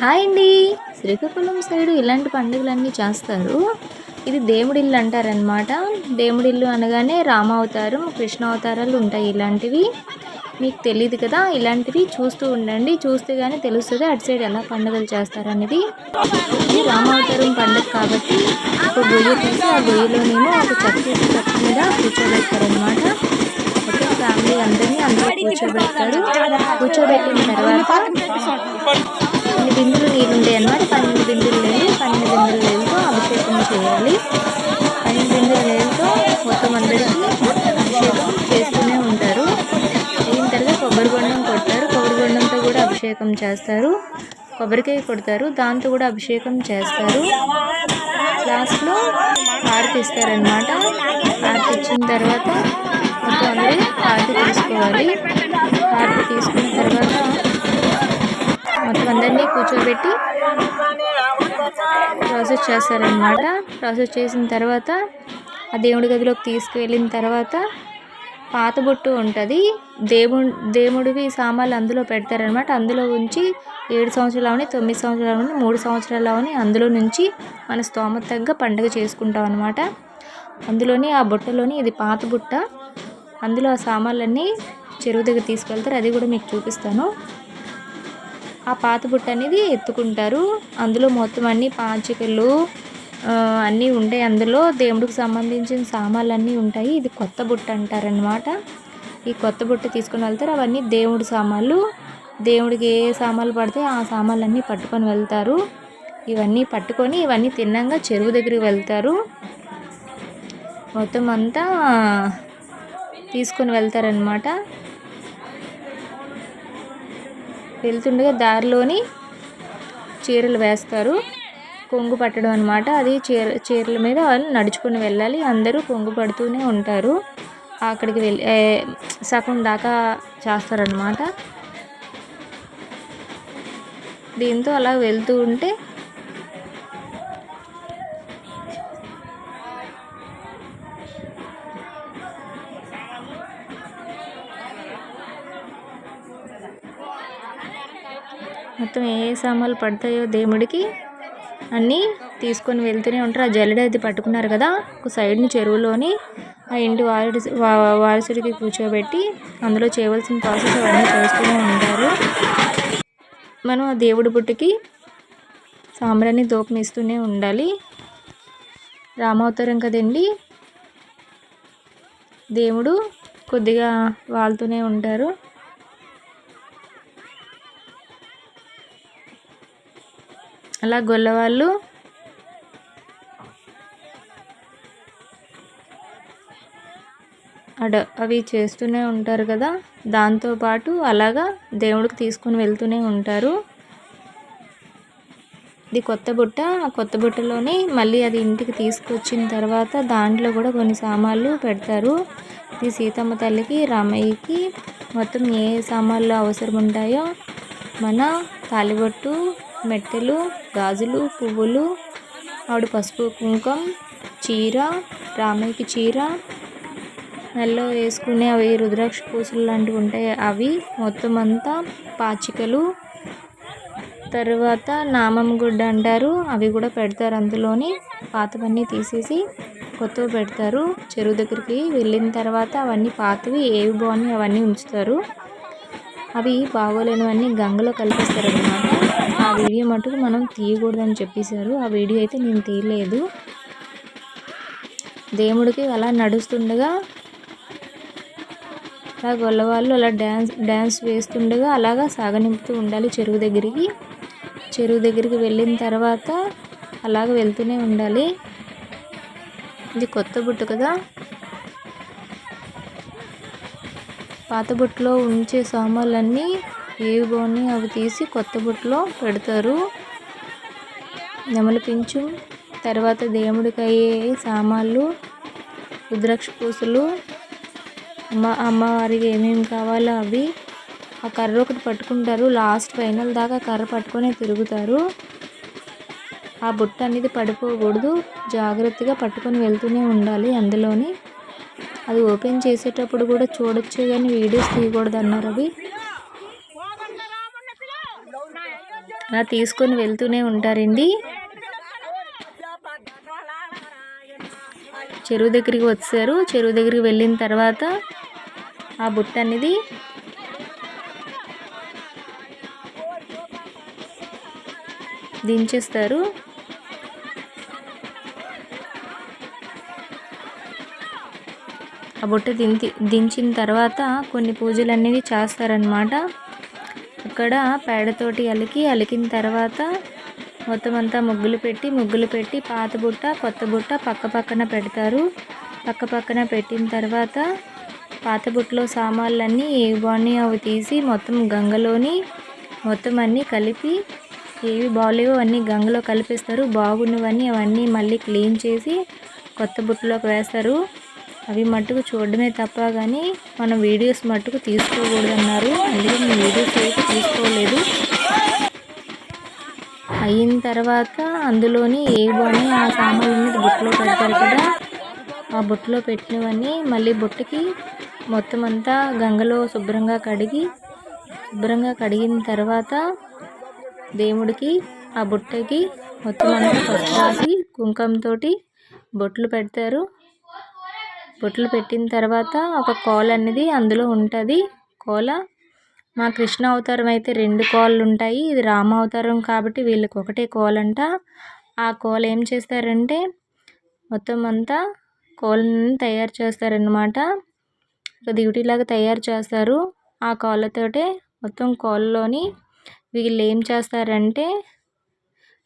Hi అండి. Srikakulam side ఇలాంటి పండుగలన్నీ చేస్తారు. ఇది దేవుడిల్లు అంటారనమాట దేవుడిల్లు అనగానే రామ అవతారం కృష్ణ అవతారాలు ఉంటాయి ఇలాంటివి. మీకు తెలియదు కదా ఇలాంటివి చూస్తూ ఉండండి. చూస్తే కానీ తెలుస్తుంది అటు సైడ్ ఎలా పండుగలు చేస్తారనేది. ఇది రామావతారం పండుగ కాబట్టి ఒక గొయ్యి తీసి ఆ గొయ్యిలోనేమో ఒక చక్క చక్క మీద కూర్చోబెడతారనమాట మొత్తం ఫ్యామిలీ అందరినీ అందరూ కూర్చోబెడతారు కూర్చోబెట్టిన తర్వాత బిందులు నీళ్ళు ఉంటాయి అన్నమాట? పన్నెండు బిందులు నీళ్ళు పన్నెండు బిందులు నీళ్ళతో అభిషేకం చేయాలి. పన్నెండు బిందులు నీళ్ళతో మొత్తం అందరికీ అభిషేకం చేస్తూనే ఉంటారు. అయిన తర్వాత కొబ్బరి బొండం కొడతారు. కొబ్బరి బొండంతో కూడా అభిషేకం చేస్తారు. కొబ్బరికాయ కొడతారు. దాంతో కూడా అభిషేకం చేస్తారు. లాస్ట్లో హారతి ఇస్తారనమాట హారతి ఇచ్చిన తర్వాత మొత్తం అందరూ హారతి తీసుకోవాలి. హారతి తీసుకున్న తర్వాత మొత్తం అందరినీ కూర్చోబెట్టి ప్రాసెస్ చేస్తారనమాట ప్రాసెస్ చేసిన తర్వాత ఆ దేవుడి గదిలోకి తీసుకువెళ్ళిన తర్వాత పాత బొట్టు ఉంటుంది. దేవుడు దేవుడివి సామాన్లు అందులో పెడతారనమాట అందులో ఉంచి ఏడు సంవత్సరాలు అవని తొమ్మిది సంవత్సరాలు అవని మూడు సంవత్సరాలు అవని అందులో నుంచి మన స్తోమత తగ్గ పండుగ చేసుకుంటాం అనమాట అందులోని ఆ బుట్టలోని ఇది పాత బుట్ట. అందులో ఆ సామాన్లన్నీ చెరువు దగ్గర తీసుకెళ్తారు. అది కూడా మీకు చూపిస్తాను. ఆ పాత బుట్ట అనేది ఎత్తుకుంటారు. అందులో మొత్తం అన్ని పాచికలు అన్నీ ఉంటాయి. అందులో దేవుడికి సంబంధించిన సామాన్లు అన్నీ ఉంటాయి. ఇది కొత్త బుట్ట అంటారనమాట ఈ కొత్త బుట్ట తీసుకొని వెళ్తారు. అవన్నీ దేవుడి సామాన్లు. దేవుడికి ఏ సామాన్లు పడితే ఆ సామాన్లన్నీ పట్టుకొని వెళ్తారు. ఇవన్నీ పట్టుకొని ఇవన్నీ తిన్నాక చెరువు దగ్గరికి వెళ్తారు. మొత్తం అంతా తీసుకొని వెళ్తారనమాట వెళ్తుండగా దారిలోని చీరలు వేస్తారు. కొంగు పట్టడం అనమాట అది చీర చీరల మీద వాళ్ళు నడుచుకొని వెళ్ళాలి. అందరూ కొంగు పడుతూనే ఉంటారు. అక్కడికి వెళ్ళి సగం దాకా చేస్తారనమాట దీంతో అలా వెళ్తూ ఉంటే మొత్తం ఏ ఏ సామాన్లు పడతాయో దేవుడికి అన్నీ తీసుకొని వెళ్తూనే ఉంటారు. ఆ జల్లెడ అది పట్టుకున్నారు కదా ఒక సైడ్ని చెరువులోని ఆ ఇంటి వారి వారసుడికి కూర్చోబెట్టి అందులో చేయవలసిన ప్రాసెస్ అవన్నీ చేస్తూనే ఉంటారు. మనం ఆ దేవుడి బుట్టికి సాంబ్రాన్ని దూపం ఉండాలి. రామావతారం కదండి? దేవుడు కొద్దిగా వాళ్తూనే ఉంటారు. అలా గొల్లవాళ్ళు అడ అవి చేస్తూనే ఉంటారు కదా. దాంతోపాటు అలాగా దేవుడికి తీసుకొని వెళ్తూనే ఉంటారు. ఇది కొత్త బుట్ట. ఆ కొత్త బుట్టలోని మళ్ళీ అది ఇంటికి తీసుకొచ్చిన తర్వాత దాంట్లో కూడా కొన్ని సామాన్లు పెడతారు. ఇది సీతమ్మ తల్లికి రామయ్యకి మొత్తం ఏ సామాన్లు అవసరం ఉంటాయో మన తాలిబొట్టు మెట్టెలు గాజులు పువ్వులు ఆవిడ పసుపు కుంకం చీర రామయ్యకి చీర మెల్లో వేసుకునే అవి రుద్రాక్ష పూసలు లాంటివి ఉంటాయి. అవి మొత్తం అంతా పాచికలు. తర్వాత నామం గుడ్డ అంటారు. అవి కూడా పెడతారు అందులోని. పాతవన్నీ తీసేసి కొత్తవి పెడతారు. చెరువు దగ్గరికి వెళ్ళిన తర్వాత అవన్నీ పాతవి ఏవి బాగున్నాయి అవన్నీ ఉంచుతారు. అవి బాగోలేనివన్నీ గంగలో కలిపిస్తారు అన్నమాట ఆ వీడియో మటుకు మనం తీయకూడదని చెప్పేశారు. ఆ వీడియో అయితే నేను తీయలేదు. దేవుడికి అలా నడుస్తుండగా అలా గొల్లవాళ్ళు అలా డ్యాన్స్ డ్యాన్స్ వేస్తుండగా అలాగా సాగనింపుతూ ఉండాలి చెరువు దగ్గరికి. చెరువు దగ్గరికి వెళ్ళిన తర్వాత అలాగ వెళ్తూనే ఉండాలి. ఇది కొత్త బుట్టు కదా. పాత బుట్టులో ఉంచే సామాన్లన్నీ ఏవి బాగున్నాయి అవి తీసి కొత్త బుట్టలో పెడతారు. నెమలి పించు తర్వాత దేవుడికి అయ్యే సామాన్లు రుద్రాక్ష పూసలు అమ్మ అమ్మవారికి ఏమేమి కావాలో అవి. ఆ కర్ర ఒకటి పట్టుకుంటారు. లాస్ట్ ఫైనల్ దాకా కర్ర పట్టుకొని తిరుగుతారు. ఆ బుట్ట అనేది పడిపోకూడదు. జాగ్రత్తగా పట్టుకొని వెళ్తూనే ఉండాలి అందులోని. అది ఓపెన్ చేసేటప్పుడు కూడా చూడొచ్చు కానీ వీడియోస్ తీయకూడదు అన్నారు అవి. అలా తీసుకొని వెళ్తూనే ఉంటారండి. చెరువు దగ్గరికి వచ్చారు. చెరువు దగ్గరికి వెళ్ళిన తర్వాత ఆ బుట్ట అనేది దించేస్తారు. ఆ బుట్ట దించి దించిన తర్వాత కొన్ని పూజలు అనేవి చేస్తారనమాట అక్కడ పేడతోటి అలికి అలికిన తర్వాత మొత్తం అంతా ముగ్గులు పెట్టి ముగ్గులు పెట్టి పాత బుట్ట కొత్త బుట్ట పక్క పక్కన పెడతారు. పక్క పక్కన పెట్టిన తర్వాత పాత బుట్టలో సామాన్లన్నీ ఏవి బాగున్నాయో అవి తీసి మొత్తం గంగలోని మొత్తం అన్నీ కలిపి ఏవి బాగాలేవో అన్నీ గంగలో కలిపేస్తారు. బాగున్నవన్నీ అవన్నీ మళ్ళీ క్లీన్ చేసి కొత్త బుట్టలోకి వేస్తారు. అవి మట్టుకు చూడడమే తప్ప కానీ మనం వీడియోస్ మట్టుకు తీసుకోకూడదు అన్నారు అందుకే నేను వీడియోస్ అయితే తీసుకోలేదు. అయిన తర్వాత అందులోని ఏ బాగున్నాయి ఆ సామాన్లన్నీ బుట్టలో పెడతారు కదా ఆ బుట్టలో పెట్టినవన్నీ మళ్ళీ బుట్టకి మొత్తం అంతా గంగలో శుభ్రంగా కడిగి శుభ్రంగా కడిగిన తర్వాత దేవుడికి ఆ బుట్టకి మొత్తం అంతా పసుపు రాసి కుంకంతో బొట్లు పెడతారు. బొట్లు పెట్టిన తర్వాత ఒక కోల అనేది అందులో ఉంటుంది. కోల మా కృష్ణ అవతారం అయితే రెండు కోళ్ళు ఉంటాయి. ఇది రామ అవతారం కాబట్టి వీళ్ళకి ఒకటే కోలంట ఆ కోల ఏం చేస్తారంటే మొత్తం అంతా కోళ్ళని తయారు చేస్తారనమాట దిగుటిలాగా తయారు చేస్తారు. ఆ కోళ్ళతోటే మొత్తం కోళ్ళలోని వీళ్ళు ఏం చేస్తారంటే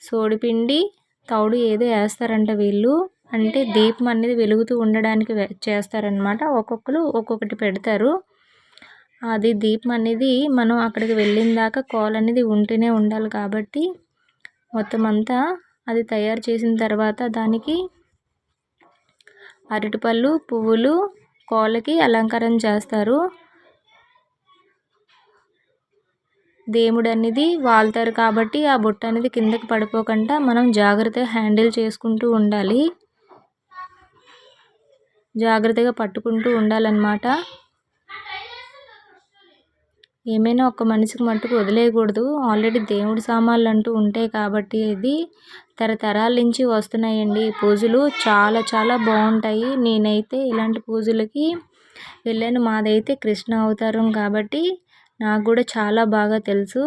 సోడిపిండి తౌడు ఏదో వేస్తారంట వీళ్ళు. అంటే దీపం అనేది వెలుగుతూ ఉండడానికి చేస్తారనమాట ఒక్కొక్కరు ఒక్కొక్కటి పెడతారు. అది దీపం అనేది మనం అక్కడికి వెళ్ళిన దాకా కోల్ అనేది ఉంటూనే ఉండాలి కాబట్టి మొత్తం అంతా అది తయారు చేసిన తర్వాత దానికి అరటిపళ్ళు పువ్వులు కోళ్ళకి అలంకారం చేస్తారు. దేవుడు అనేది వాళ్తారు కాబట్టి ఆ బుట్ట అనేది కిందకి పడిపోకుండా మనం జాగ్రత్తగా హ్యాండిల్ చేసుకుంటూ ఉండాలి. జాగ్రత్తగా పట్టుకుంటూ ఉండాలన్నమాట. ఏమైనా ఒక మనిషికి మట్టుకు వదిలేయకూడదు. ఆల్రెడీ దేవుడి సామాన్లు అంటూ ఉంటాయి కాబట్టి ఇది తరతరాల నుంచి వస్తున్నాయండి పూజలు. చాలా చాలా బాగుంటాయి. నేనైతే ఇలాంటి పూజలకి వెళ్ళాను. మాదైతే కృష్ణ అవతారం కాబట్టి నాకు కూడా చాలా బాగా తెలుసు.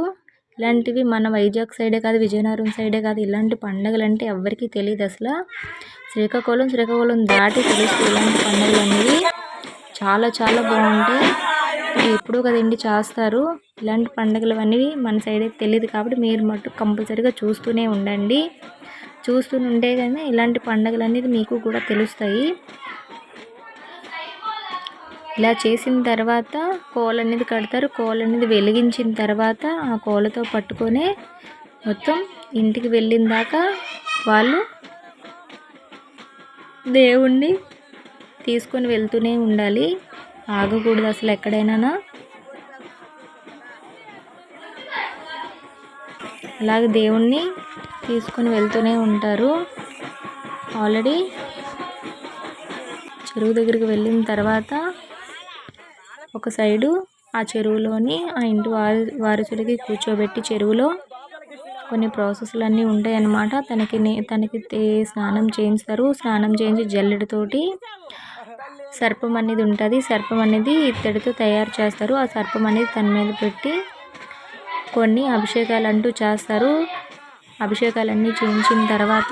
ఇలాంటివి మన వైజాగ్ సైడే కాదు విజయనగరం సైడే కాదు ఇలాంటి పండుగలు అంటే ఎవరికీ తెలియదు అసలు. శ్రీకాకుళం శ్రీకాకుళం దాటి తెలుస్తుంది ఇలాంటి పండుగలు అనేవి చాలా చాలా బాగుంటాయి. ఎప్పుడూ కదండి చేస్తారు. ఇలాంటి పండుగలు అనేవి మన సైడ్ అయితే తెలియదు కాబట్టి మీరు మటు కంపల్సరీగా చూస్తూనే ఉండండి. చూస్తూనే కానీ ఇలాంటి పండుగలు అనేది మీకు కూడా తెలుస్తాయి. ఇలా చేసిన తర్వాత కోల్ అనేది కడతారు. కోల్ అనేది వెలిగించిన తర్వాత ఆ కోలతో పట్టుకొని మొత్తం ఇంటికి వెళ్ళిన దాకా వాళ్ళు దేవుణ్ణి తీసుకొని వెళ్తూనే ఉండాలి. ఆగకూడదు అసలు ఎక్కడైనా అలాగే దేవుణ్ణి తీసుకొని వెళ్తూనే ఉంటారు. ఆల్రెడీ చెరువు దగ్గరికి వెళ్ళిన తర్వాత ఒక సైడు ఆ చెరువులోని ఆ ఇంటి వారి వారసుడికి కూర్చోబెట్టి చెరువులో కొన్ని ప్రాసెస్లు అన్నీ ఉంటాయి అన్నమాట తనకి తనకి స్నానం చేయిస్తారు స్నానం చేయించి జల్లెడతోటి సర్పం అనేది ఉంటుంది. సర్పం అనేది ఇత్తడితో తయారు చేస్తారు. ఆ సర్పం అనేది తన మీద పెట్టి కొన్ని అభిషేకాలు అంటూ చేస్తారు. అభిషేకాలన్నీ చేయించిన తర్వాత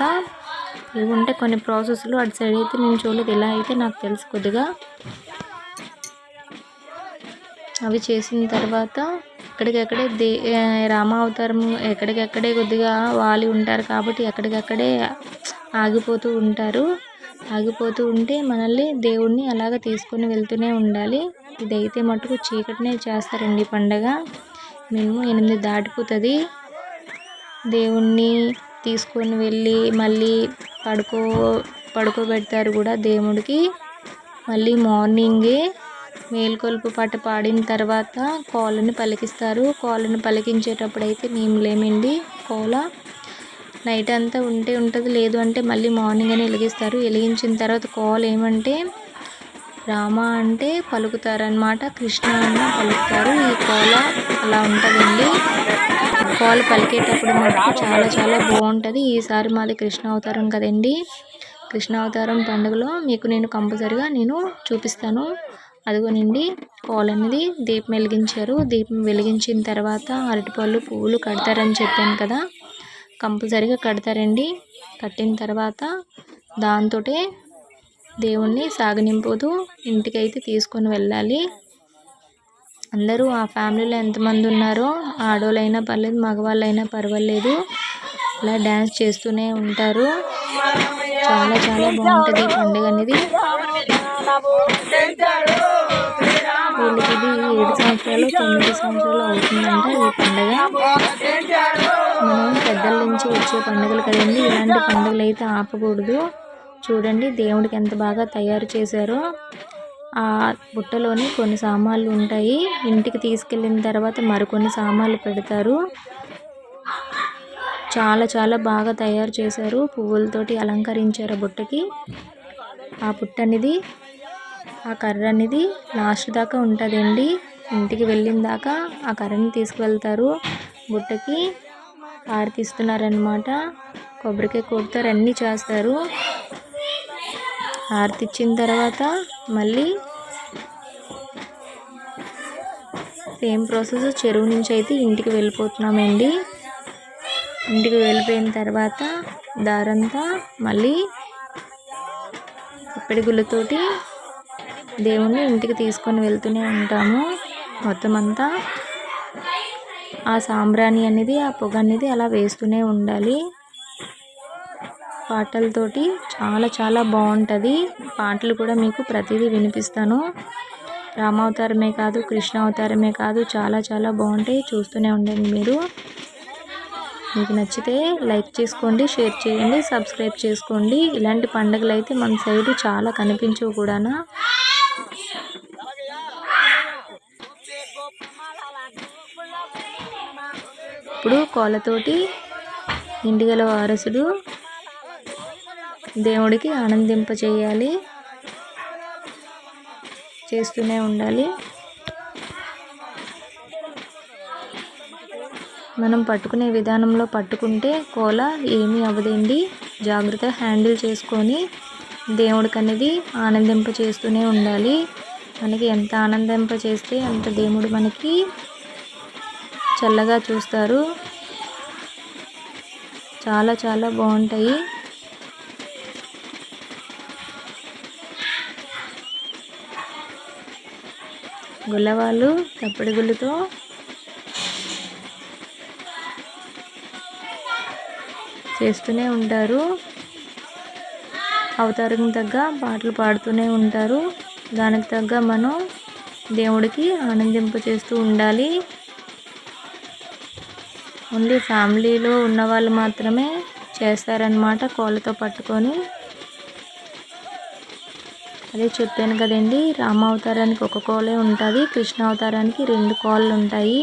ఇవి ఉంటే కొన్ని ప్రాసెస్లు. అటు సైడ్ అయితే నేను చూడలేదు. ఇలా అయితే నాకు తెలుసు కొద్దిగా. అవి చేసిన తర్వాత ఎక్కడికక్కడే దే రామావతారం ఎక్కడికక్కడే కొద్దిగా వాలి ఉంటారు కాబట్టి ఎక్కడికక్కడే ఆగిపోతూ ఉంటారు. ఆగిపోతూ ఉంటే మనల్ని దేవుణ్ణి అలాగ తీసుకొని వెళ్తూనే ఉండాలి. ఇదైతే మటుకు చీకటినే చేస్తారండి పండగ. మేము ఎనిమిది దాటిపోతుంది. దేవుణ్ణి తీసుకొని వెళ్ళి మళ్ళీ పడుకో పడుకోబెడతారు కూడా దేవుడికి. మళ్ళీ మార్నింగే మేల్కొలుపు పాట పాడిన తర్వాత కోళ్ళని పలికిస్తారు. కోళ్ళని పలికించేటప్పుడు అయితే మేము లేమండి కోల నైట్ అంతా ఉంటే ఉంటుంది లేదు అంటే మళ్ళీ మార్నింగ్ అని వెలిగిస్తారు. వెలిగించిన తర్వాత కోల ఏమంటే రామ అంటే పలుకుతారనమాట కృష్ణ అన్న పలుకుతారు ఈ కోల అలా ఉంటుందండి. కాల్ పలికేటప్పుడు మనకు చాలా చాలా బాగుంటుంది. ఈసారి మాది కృష్ణ అవతారం కదండి. కృష్ణ అవతారం పండుగలో మీకు నేను కంపల్సరిగా నేను చూపిస్తాను. అదిగోనండి పాలు అనేది దీపం వెలిగించారు. దీపం వెలిగించిన తర్వాత అరటిపళ్ళు పువ్వులు కడతారని చెప్పాను కదా. కంపల్సరిగా కడతారండి. కట్టిన తర్వాత దాంతో దేవుణ్ణి సాగనింపుతూ ఇంటికైతే తీసుకొని వెళ్ళాలి. అందరూ ఆ ఫ్యామిలీలో ఎంతమంది ఉన్నారో ఆడవాళ్ళైనా పర్లేదు మగవాళ్ళైనా పర్వాలేదు. ఇలా డ్యాన్స్ చేస్తూనే ఉంటారు. చాలా చాలా బాగుంటుంది. పండుగ అనేది వీళ్ళకి ఇది ఏడు సంవత్సరాలు తొమ్మిది సంవత్సరాలు అవుతుందంట ఈ పండుగ. మనం పెద్దల నుంచి వచ్చే పండుగలు కదండి ఇలాంటి పండుగలు అయితే ఆపకూడదు. చూడండి దేవుడికి ఎంత బాగా తయారు చేశారో. ఆ బుట్టలోని కొన్ని సామాన్లు ఉంటాయి. ఇంటికి తీసుకెళ్ళిన తర్వాత మరికొన్ని సామాన్లు పెడతారు. చాలా చాలా బాగా తయారు చేశారు. పువ్వులతోటి అలంకరించారు ఆ బుట్టకి. ఆ బుట్ట అనేది ఆ కర్ర అనేది లాస్ట్ దాకా ఉంటుందండి. ఇంటికి వెళ్ళిన దాకా ఆ కర్రని తీసుకువెళ్తారు. బుట్టకి ఆరతిస్తున్నారనమాట కొబ్బరికాయ కొడతారు అన్నీ చేస్తారు. హారతి ఇచ్చిన తర్వాత మళ్ళీ సేమ్ ప్రాసెస్ చెరువు నుంచి అయితే ఇంటికి వెళ్ళిపోతున్నామండి. ఇంటికి వెళ్ళిపోయిన తర్వాత దారంతా మళ్ళీ ఇప్పటి గుళ్ళతోటి దేవుణ్ణి ఇంటికి తీసుకొని వెళ్తూనే ఉంటాము. మొత్తం అంతా ఆ సాంబ్రాణి అనేది ఆ పొగ అనేది అలా వేస్తూనే ఉండాలి. పాటలతోటి చాలా చాలా బాగుంటుంది. పాటలు కూడా మీకు ప్రతిదీ వినిపిస్తాను. రామావతారమే కాదు కృష్ణ అవతారమే కాదు చాలా చాలా బాగుంటాయి. చూస్తూనే ఉండండి మీరు. మీకు నచ్చితే లైక్ చేసుకోండి షేర్ చేయండి సబ్స్క్రైబ్ చేసుకోండి. ఇలాంటి పండుగలు అయితే మన సైడ్ చాలా కనిపించవు కూడానా. ఇప్పుడు కోలతోటి ఇంటిగల వారసుడు దేవుడికి ఆనందింప చేయాలి. చేస్తూనే ఉండాలి. మనం పట్టుకునే విధానంలో పట్టుకుంటే కోల ఏమీ అవ్వదండి. జాగ్రత్త హ్యాండిల్ చేసుకొని దేవుడికి అనేది ఆనందింప చేస్తూనే ఉండాలి. మనకి ఎంత ఆనందింప చేస్తే అంత దేవుడు మనకి చల్లగా చూస్తారు. చాలా చాలా బాగుంటాయి. గుల్లవాళ్ళు తప్పడి గుళ్ళతో చేస్తూనే ఉంటారు. అవతారం తగ్గ పాటలు పాడుతూనే ఉంటారు. దానికి తగ్గ మనం దేవుడికి ఆనందింప చేస్తూ ఉండాలి. ఓన్లీ ఫ్యామిలీలో ఉన్న వాళ్ళు మాత్రమే చేస్తారనమాట కోళ్ళతో పట్టుకొని. అదే చెప్పాను కదండి రామ అవతారానికి ఒక కోలే ఉంటుంది కృష్ణ అవతారానికి రెండు కోళ్ళు ఉంటాయి.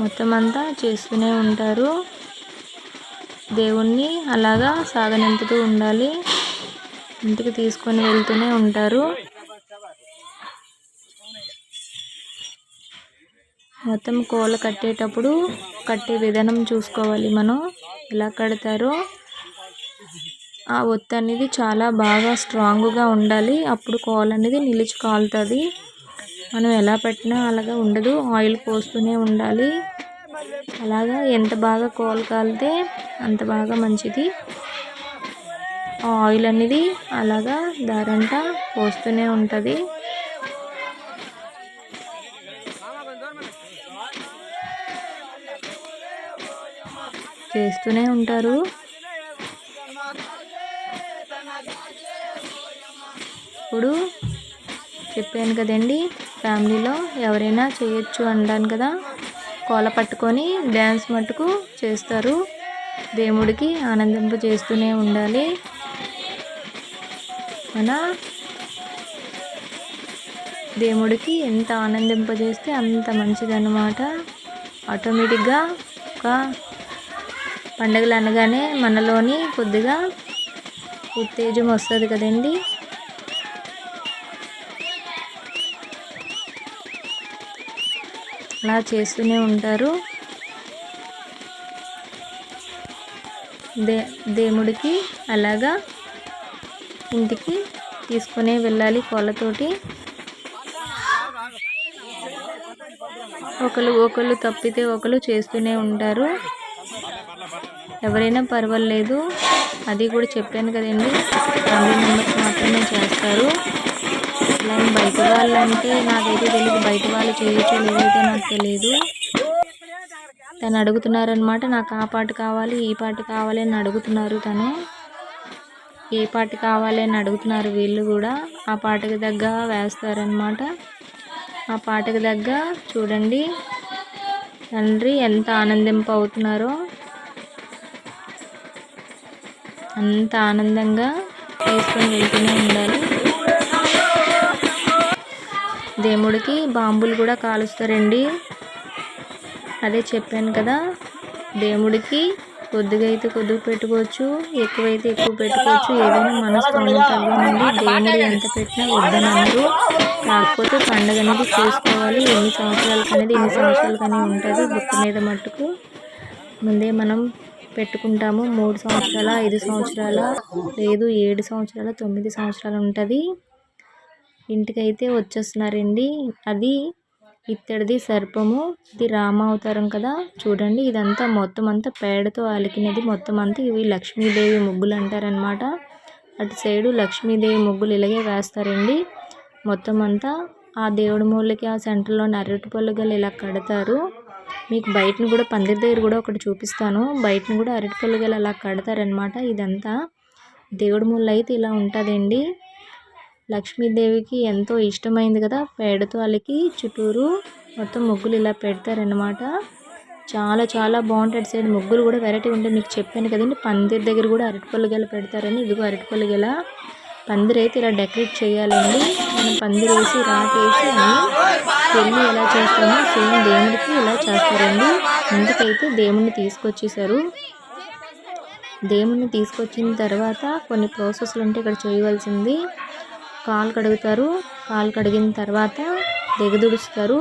మొత్తం అంతా చేస్తూనే ఉంటారు. దేవుణ్ణి అలాగా సాగనింపుతూ ఉండాలి. ఇంటికి తీసుకొని వెళ్తూనే ఉంటారు. మొత్తం కోళ్ళ కట్టేటప్పుడు కట్టే విధానం చూసుకోవాలి మనం. ఎలా కడతారో ఆ ఒత్తి అనేది చాలా బాగా స్ట్రాంగ్గా ఉండాలి. అప్పుడు కోల్ అనేది నిలిచి కాలుతుంది. మనం ఎలా పెట్టినా అలాగా ఉండదు. ఆయిల్ పోస్తూనే ఉండాలి. అలాగా ఎంత బాగా కోల్ కాలితే అంత బాగా మంచిది. ఆయిల్ అనేది అలాగా దారంతా పోస్తూనే ఉంటుంది. చేస్తూనే ఉంటారు. ఇప్పుడు చెప్పాను కదండి ఫ్యామిలీలో ఎవరైనా చేయొచ్చు అంటాను కదా కోల పట్టుకొని డ్యాన్స్ మట్టుకు చేస్తారు. దేవుడికి ఆనందింప చేస్తూనే ఉండాలి. అలా దేవుడికి ఎంత ఆనందింపజేస్తే అంత మంచిదన్నమాట. ఆటోమేటిక్గా ఒక పండగలు అనగానే మనలోని కొద్దిగా ఉత్తేజం వస్తుంది కదండి. అలా చేస్తూనే ఉంటారు. దే దేవుడికి అలాగా ఇంటికి తీసుకునే వెళ్ళాలి కోళ్ళతోటి. ఒకరు ఒకళ్ళు తప్పితే ఒకరు చేస్తూనే ఉంటారు. ఎవరైనా పర్వాలేదు అది కూడా చెప్పాను కదండి ఫ్యామిలీ మెంబర్స్ మాత్రమే చేస్తారు. అలాగే బయట వాళ్ళు అంటే నాకైతే తెలియదు బయట వాళ్ళు చేయొచ్చో లేదైతే నాకు తెలియదు తను అడుగుతున్నారనమాట నాకు ఆ పాట కావాలి ఈ పాట కావాలి అని అడుగుతున్నారు తను. ఏ పాట కావాలి అని అడుగుతున్నారు వీళ్ళు కూడా. ఆ పాటకు తగ్గ వేస్తారనమాట ఆ పాటకు తగ్గ చూడండి. తండ్రి ఎంత ఆనందింపవుతున్నారో. అంత ఆనందంగా వేసుకొని వెళ్తూనే ఉండాలి. దేవుడికి బాంబులు కూడా కాలుస్తారండి. అదే చెప్పాను కదా దేవుడికి కొద్దిగా అయితే కొద్దిగా పెట్టుకోవచ్చు ఎక్కువైతే ఎక్కువ పెట్టుకోవచ్చు. ఏదైనా మనస్తోనే తగ్గనండి దేవుడు ఎంత పెట్టినా వద్దనన్నారు కాకపోతే పండుగ అనేది చేసుకోవాలి. ఎన్ని సంవత్సరాలకు అనేది ఎన్ని సంవత్సరాలకు అనేది ఉంటుంది బుక్ మీద మట్టుకు. ముందే మనం పెట్టుకుంటాము. మూడు సంవత్సరాల ఐదు సంవత్సరాల లేదు ఏడు సంవత్సరాల తొమ్మిది సంవత్సరాలు ఉంటుంది. ఇంటికైతే వచ్చేస్తున్నారండి. అది ఇత్తడిది సర్పము ఇది రామ అవతారం కదా. చూడండి ఇదంతా మొత్తం అంతా పేడతో అలికినది. మొత్తం అంతా ఇవి లక్ష్మీదేవి ముగ్గులు అంటారనమాట అటు సైడు లక్ష్మీదేవి ముగ్గులు ఇలాగే వేస్తారండి. మొత్తం అంతా ఆ దేవుడి మూలకి ఆ సెంటర్లో అరటి పొలగలు ఇలా కడతారు. మీకు బయటను కూడా పందిరి దగ్గర కూడా ఒకటి చూపిస్తాను. బయటను కూడా అరటి పొలగలు అలా కడతారనమాట ఇదంతా. దేవుడి ముళ్ళు అయితే ఇలా ఉంటుందండి. లక్ష్మీదేవికి ఎంతో ఇష్టమైంది కదా. పేడతో వాళ్ళకి చుట్టూరు మొత్తం ముగ్గులు ఇలా పెడతారనమాట చాలా చాలా బాగుంటుంది సైడ్. ముగ్గులు కూడా వెరైటీ ఉంటాయి. మీకు చెప్పాను కదండి పందిరి దగ్గర కూడా అరటిపళ్ళు గెల పెడతారని. ఇదిగో అరటిపళ్ళు గెల పందిరి అయితే ఇలా డెకరేట్ చేయాలండి. మనం పందిరి వేసి రాకేసి అన్ని పెళ్ళి ఎలా చేస్తామో సేమ్ దేవుడికి ఇలా చేస్తారండి. ఇంటికైతే దేవుణ్ణి తీసుకొచ్చేసారు దేవుణ్ణి తీసుకొచ్చిన తర్వాత కొన్ని ప్రాసెస్లు ఉంటే ఇక్కడ చేయవలసింది. కాలు కడుగుతారు. కాలు కడిగిన తర్వాత దిగదుడుస్తారు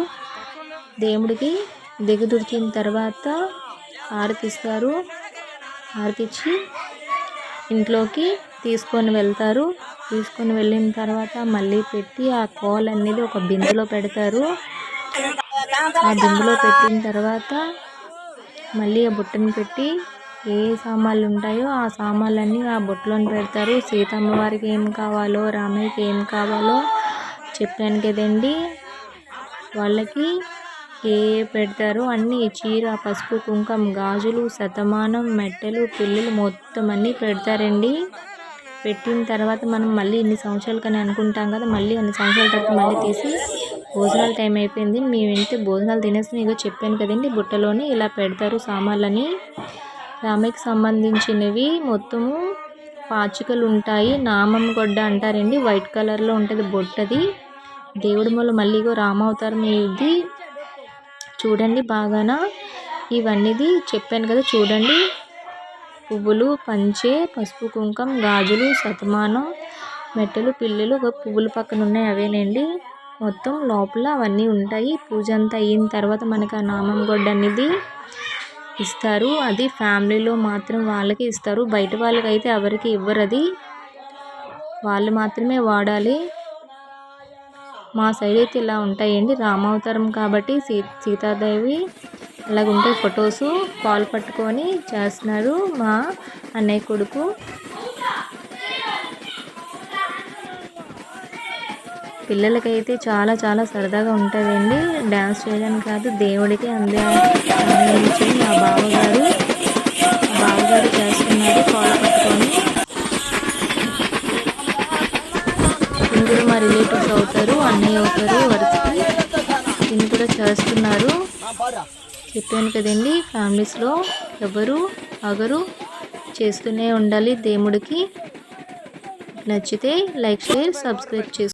దేవుడికి దిగదుడిచిన తర్వాత ఆరతిస్తారు. ఆరతిచ్చి ఇంట్లోకి తీసుకొని వెళ్తారు. తీసుకొని వెళ్ళిన తర్వాత మళ్ళీ పెట్టి ఆ కోల్ అనేది ఒక బిందులో పెడతారు. ఆ బిందులో పెట్టిన తర్వాత మళ్ళీ ఆ బుట్టను పెట్టి ఏ సామాన్లు ఉంటాయో ఆ సామాన్లన్నీ ఆ బుట్టలోని పెడతారు. సీతమ్మ వారికి ఏం కావాలో రామయ్యకి ఏం కావాలో చెప్పాను కదండి. వాళ్ళకి ఏ పెడతారో అన్నీ చీర పసుపు కుంకం గాజులు శతమానం మెట్టెలు పిల్లలు మొత్తం అన్నీ పెడతారండి. పెట్టిన తర్వాత మనం మళ్ళీ ఇన్ని సంవత్సరాలు కానీ అనుకుంటాం కదా మళ్ళీ అన్ని సంవత్సరాల తర్వాత మళ్ళీ తీసి భోజనాలు టైం అయిపోయింది. మేము ఇంటి భోజనాలు తినేసి ఇగో చెప్పాను కదండి బుట్టలోని ఇలా పెడతారు సామాన్లని. రామయ్యకి సంబంధించినవి మొత్తము పాచికలు ఉంటాయి నామం గొడ్డ అంటారండి. వైట్ కలర్లో ఉంటుంది బొట్టది. దేవుడి మూల మళ్ళీ రామావతారం ఇది చూడండి బాగాన? ఇవన్నీది చెప్పాను కదా చూడండి. పువ్వులు పంచే పసుపు కుంకం గాజులు శతమానం మెట్టలు పిల్లలు ఒక పువ్వుల పక్కన ఉన్నాయి అవేనండి మొత్తం లోపల అవన్నీ ఉంటాయి. పూజ అంతా అయిన తర్వాత మనకు ఆ నామం గొడ్డ అనేది ఇస్తారు. అది ఫ్యామిలీలో మాత్రం వాళ్ళకి ఇస్తారు. బయట వాళ్ళకి అయితే ఎవరికి ఇవ్వరు అది. వాళ్ళు మాత్రమే వాడాలి. మా సైడ్ అయితే ఇలా ఉంటాయండి. రామావతారం కాబట్టి సీ సీతాదేవి అలాగుంటాయి ఫొటోస్. పాలు పట్టుకొని చేస్తున్నారు మా అన్నయ్య కొడుకు. పిల్లలకైతే చాలా చాలా సరదాగా ఉంటుందండి. డ్యాన్స్ చేయడానికి కాదు దేవుడికి అందే మా బావగారు బావగారు చేస్తున్నారు పాలు పట్టుకొని. ఇందులో మా రిలేటివ్స్ అవుతారు అన్నీ అవుతారు వరుసకి దీన్ని కూడా చేస్తున్నారు. చెప్పాను కదండి ఫ్యామిలీస్లో ఎవరు అగరు చేస్తూనే ఉండాలి దేవుడికి. నచ్చితే లైక్ షేర్ సబ్స్క్రైబ్ చేసుకో